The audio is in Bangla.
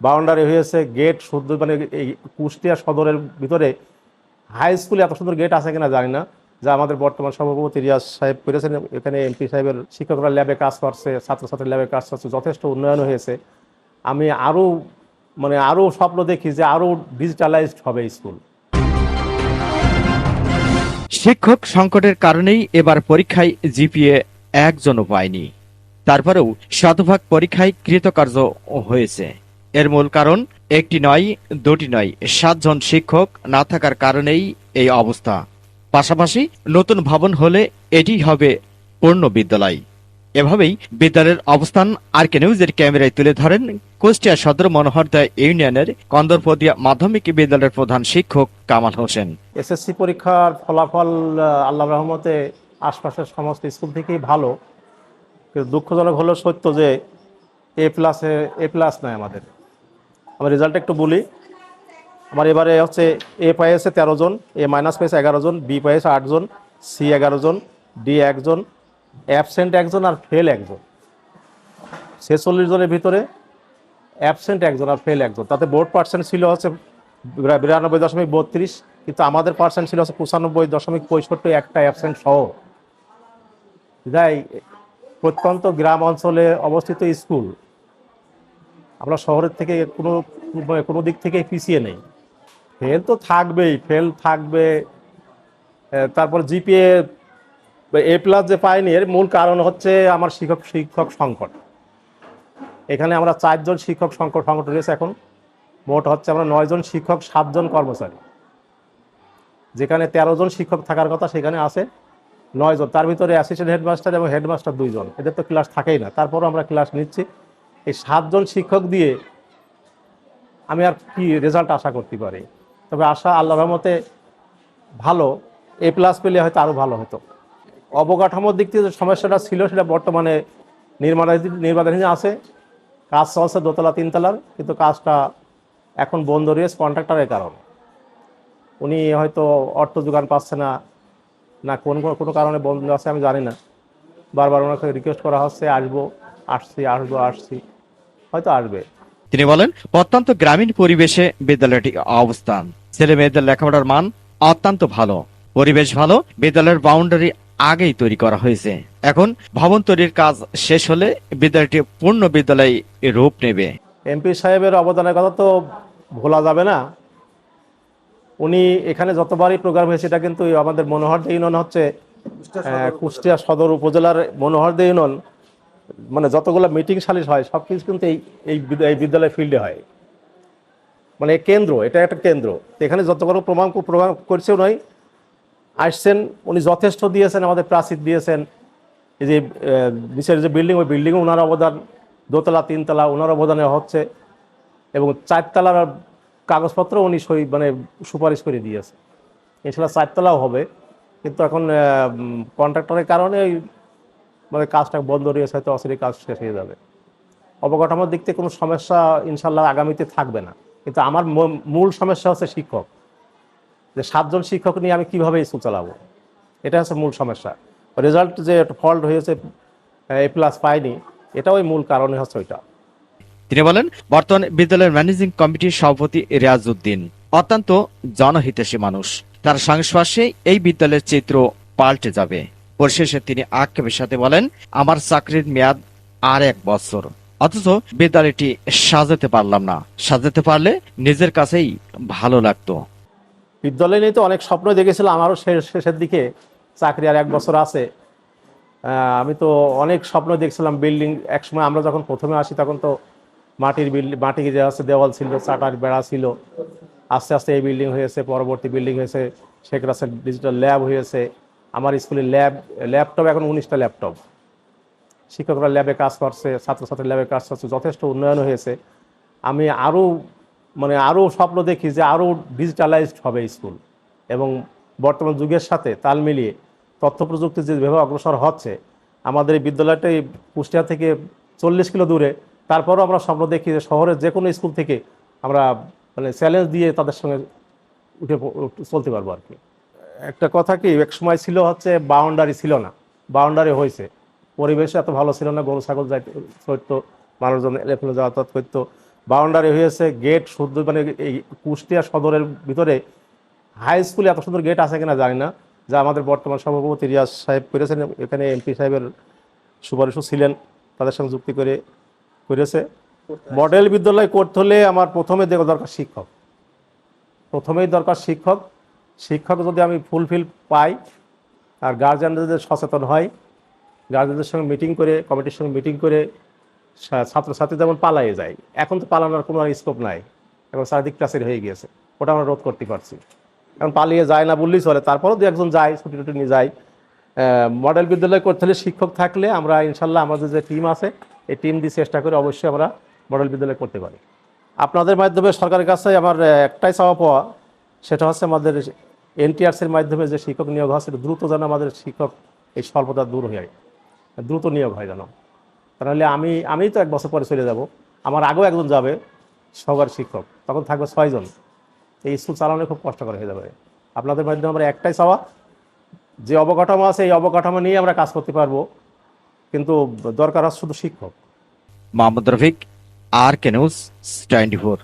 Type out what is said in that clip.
বাউন্ডারি হয়েছে গেট শুদ্ধ মানে এই কুষ্টিয়া সদরের ভিতরে হাই স্কুলে এত সুন্দর গেট আছে কিনা জানি না। যা আমাদের বর্তমান সভাপতি রিয়াজ সাহেব করেছেন, এখানে এমপি সাহেবের শিক্ষকরা ল্যাবে কাজ করছে ছাত্রছাত্রী ল্যাবে কাজ করছে, যথেষ্ট উন্নয়ন হয়েছে। আমি আরও মানে আরও স্বপ্ন দেখি যে আরও ডিজিটালাইজড হবে স্কুল শিক্ষক সংকটের কারণেই এবার পরীক্ষায় জিপিএ একজনও পায়নি। তারপরেও শতভাগ পরীক্ষায় কৃতকার্য হয়েছে। এর মূল কারণ, একটি নয়, দুটি নয়, সাতজন শিক্ষক না থাকার কারণেই এই অবস্থা। পাশাপাশি নতুন ভবন হলে এটি হবে পূর্ণ বিদ্যালয়। এভাবেই বিদ্যালয়ের অবস্থান আর কে নিউজের ক্যামেরায় তুলে ধরেন কুষ্টিয়া সদর মনোহরদা ইউনিয়নের কন্দরপদিয়া মাধ্যমিক বিদ্যালয়ের প্রধান শিক্ষক কামাল হোসেন। এসএসসি পরীক্ষার ফলাফল আল্লাহ রহমতে আশপাশের সমস্ত স্কুল থেকেই ভালো। দুঃখজনক হলো সত্য যে এ প্লাসে, এ প্লাস নয় আমাদের। আমার রেজাল্ট একটু বলি। আমার এবারে হচ্ছে এ পাইয়েছে তেরো জন এ মাইনাস পেয়েছে এগারো জন বি পাইয়েছে আটজন সি এগারো জন ডি একজন অ্যাবসেন্ট একজন আর ফেল একজন ছেচল্লিশ জনের ভিতরে অ্যাবসেন্ট একজন আর ফেল একজন তাতে বোর্ড পার্সেন্ট ছিল হচ্ছে বিরানব্বই দশমিক বত্রিশ, কিন্তু আমাদের পার্সেন্ট ছিল হচ্ছে পঁচানব্বই দশমিক পঁয়ষট্টি একটা অ্যাবসেন্ট সহ। যাই প্রত্যন্ত গ্রাম অঞ্চলে অবস্থিত স্কুল, আমরা শহরের থেকে কোনো কোনো দিক থেকে পিছিয়ে নেই। ফেল তো থাকবেই, ফেল থাকবে। তারপর জিপিএ, এ প্লাস যে পাইনি এর মূল কারণ হচ্ছে আমার শিক্ষক শিক্ষক সংকট। এখানে আমরা চারজন শিক্ষক সংকট সংকট রয়েছে এখন। মোট হচ্ছে আমরা নয়জন শিক্ষক সাতজন কর্মচারী। যেখানে তেরো জন শিক্ষক থাকার কথা সেখানে আছে নয়জন তার ভিতরে অ্যাসিস্ট্যান্ট হেডমাস্টার এবং হেডমাস্টার দুইজন। এদের তো ক্লাস থাকেই না। তারপরও আমরা ক্লাস নিচ্ছি। এই সাতজন শিক্ষক দিয়ে আমি আর কি রেজাল্ট আশা করতে পারি। তবে আশা আল্লাহ রহমতে ভালো। এ প্লাস পেলে হয়তো আরও ভালো হতো। অবকাঠামোর দিক থেকে যে সমস্যাটা ছিল, সেটা বর্তমানে নির্মাণাধীন নির্মাণাধীন আছে। কাজ চলছে দোতলা, তিনতলার, কিন্তু কাজটা এখন বন্ধ রয়েছে কন্ট্রাক্টরের কারণে। উনি হয়তো অর্থ যোগান পাচ্ছে না না কোন, কোন- কোনো কারণে বন্ধ আছে আমি জানি না। বারবার ওনাকে রিকোয়েস্ট করা হচ্ছে, আসব, আসছি আসব, আসছি। হয়তো আসবে। তিনি বলেন অত্যন্ত গ্রামীণ পরিবেশে বিদ্যালয়টি অবস্থান। ছেলে মেয়েদের লেখাপড়ার মান অত্যন্ত ভালো। পরিবেশ ভালো বিদ্যালয়ের বাউন্ডারি আগেই তৈরি করা হয়েছে। এখন ভবন তৈরির কাজ শেষ হলে বিদ্যালয়টি পূর্ণ বিদ্যালয় রূপ নেবে। এমপি সাহেবের অবদানের কথা তো ভোলা যাবে না। উনি এখানে যতবারই প্রোগ্রাম হয়েছে এটা কিন্তু আমাদের মনোহরদে ইউনিয়ন হচ্ছে আহ, কুষ্টিয়া সদর উপজেলার মনোহর দে ইউনিয়ন। মানে যতগুলো মিটিং সালিশ হয়, সব কিছু কিন্তু এই এই বিদ- এই বিদ্যালয় ফিল্ডে হয়। মানে কেন্দ্র, এটা একটা কেন্দ্র। এখানে যতগুলো প্রমাণ প্রমাণ করছে উনি আসছেন, উনি যথেষ্ট দিয়েছেন, আমাদের প্রাচীর দিয়েছেন। এই যে নিচের যে বিল্ডিং ওই বিল্ডিংয়ে ওনার অবদান, দোতলা, তিনতলা ওনার অবদানে হচ্ছে, এবং চারতলার কাগজপত্র উনি সই মানে সুপারিশ করে দিয়েছে এছাড়া চারতলাও হবে, কিন্তু এখন কন্ট্রাক্টরের কারণে ওই মানে কাজটা বন্ধ রয়েছে হয়তো অসিরি কাজ শেষ হয়ে যাবে। অবকাঠামোর দিক থেকে কোনো সমস্যা ইনশাল্লাহ আগামীতে থাকবে না। কিন্তু আমার মূল সমস্যা হচ্ছে শিক্ষক। যে সাতজন শিক্ষক নিয়ে আমি কীভাবে স্কুল চালাবো? এটা হচ্ছে মূল সমস্যা। রেজাল্ট যে ফল্ট হয়েছে, এ প্লাস পাইনি, এটা ওই মূল কারণে হচ্ছে ওইটা। তিনি বলেন, বর্তমানে বিদ্যালয়ের ম্যানেজিং কমিটির সভাপতি রিয়াজউদ্দিন অত্যন্ত জনহিতৈষী মানুষ। তার সংস্পর্শে এই বিদ্যালয়ের চিত্র পাল্টে যাবে। পরিশেষে তিনি আক্ষেপের সাথে বলেন, আমার চাকরির মেয়াদ আর এক বছর। অথচ বিদ্যালয়টি সাজাতে পারলাম না। সাজাতে পারলে নিজের কাছেই ভালো লাগতো। বিদ্যালয় নিয়ে তো অনেক স্বপ্ন দেখেছিলাম, আমারও শেষ শেষের দিকে চাকরি আর এক বছর আছে। আমি তো অনেক স্বপ্ন দেখছিলাম বিল্ডিং। একসময় আমরা যখন প্রথমে আসি, তখন তো মাটির বিল্ডিং মাটি যে আছে, দেওয়াল ছিল, চাটার বেড়া ছিল। আস্তে আস্তে এই বিল্ডিং হয়েছে, পরবর্তী বিল্ডিং হয়েছে, শেখ রাসেল ডিজিটাল ল্যাব হয়েছে। আমার স্কুলে ল্যাব, ল্যাপটপ, এখন উনিশটা ল্যাপটপ। শিক্ষকরা ল্যাবে কাজ করছে, ছাত্রছাত্রী ল্যাবে কাজ করছে, যথেষ্ট উন্নয়ন হয়েছে। আমি আরও মানে আরও স্বপ্ন দেখি যে আরও ডিজিটালাইজড হবে স্কুল। এবং বর্তমান যুগের সাথে তাল মিলিয়ে তথ্য প্রযুক্তি যেভাবে অগ্রসর হচ্ছে, আমাদের এই বিদ্যালয়টা এই কুষ্টিয়া থেকে চল্লিশ কিলো দূরে। তারপরও আমরা স্বপ্ন দেখি যে শহরের যে কোনো স্কুল থেকে আমরা মানে চ্যালেঞ্জ দিয়ে তাদের সঙ্গে উঠে চলতে পারব আর কি। একটা কথা কি, এক সময় ছিল হচ্ছে বাউন্ডারি ছিল না, বাউন্ডারি হয়েছে। পরিবেশ এত ভালো ছিল না, গরু, ছাগল যাইতে করতো মানুষজন এলেফেলে যাতায়াত করতো। বাউন্ডারি হয়েছে, গেট শুদ্ধ মানে এই কুষ্টিয়া সদরের ভিতরে হাই স্কুলে এত সুন্দর গেট আছে কিনা জানি না, যা আমাদের বর্তমান সভাপতি রিয়াজ সাহেব করেছেন, এখানে এমপি সাহেবের সুপারিশও ছিলেন, তাদের সঙ্গে যুক্তি করে করেছে। মডেল বিদ্যালয় করতে হলে আমার প্রথমে দেখো দরকার শিক্ষক। প্রথমেই দরকার শিক্ষক শিক্ষক যদি আমি ফুলফিল পাই, আর গার্জিয়ানরা যদি সচেতন হয় গার্জিয়ানদের সঙ্গে মিটিং করে কমিটির সঙ্গে মিটিং করে ছাত্রছাত্রী যেমন পালাইয়ে যায়, এখন তো পালানোর কোনো স্কোপ নাই, এখন চারিদিক ক্লাসের হয়ে গিয়েছে, ওটা আমরা রোধ করতে পারছি। এখন পালিয়ে যায় না বললেই চলে, তারপরেও দু একজন যায়, ছুটি টুটি নিয়ে যায়। মডেল বিদ্যালয় করতে হলে শিক্ষক থাকলে আমরা ইনশাল্লাহ আমাদের যে টিম আছে, এই টিম দিয়ে চেষ্টা করে অবশ্যই আমরা মডেল বিদ্যালয় করতে পারি। আপনাদের মাধ্যমে সরকারের কাছে আমার একটাই চাওয়া পাওয়া, সেটা হচ্ছে আমাদের এনটিআরসির মাধ্যমে যে শিক্ষক নিয়োগ হয়, সেটা দ্রুত যেন আমাদের শিক্ষক এই স্বল্পতা দূর হয়ে। দ্রুত নিয়োগ হয় যেন। তাহলে আমি আমি তো এক বছর পরে চলে যাব। আমার আগেও একজন যাবে সবার শিক্ষক। তখন থাকবে ছয়জন এই স্কুল চালানো খুব কষ্টকর হয়ে যাবে। আপনাদের মাধ্যমে আমরা একটাই চাওয়া, যে অবকাঠামো আছে, এই অবকাঠামো নিয়ে আমরা কাজ করতে পারব। কিন্তু দরকার আছে শুধু শিক্ষক। মোহাম্মদ রফিক, আর কে নিউজ টোয়েন্টি ফোর।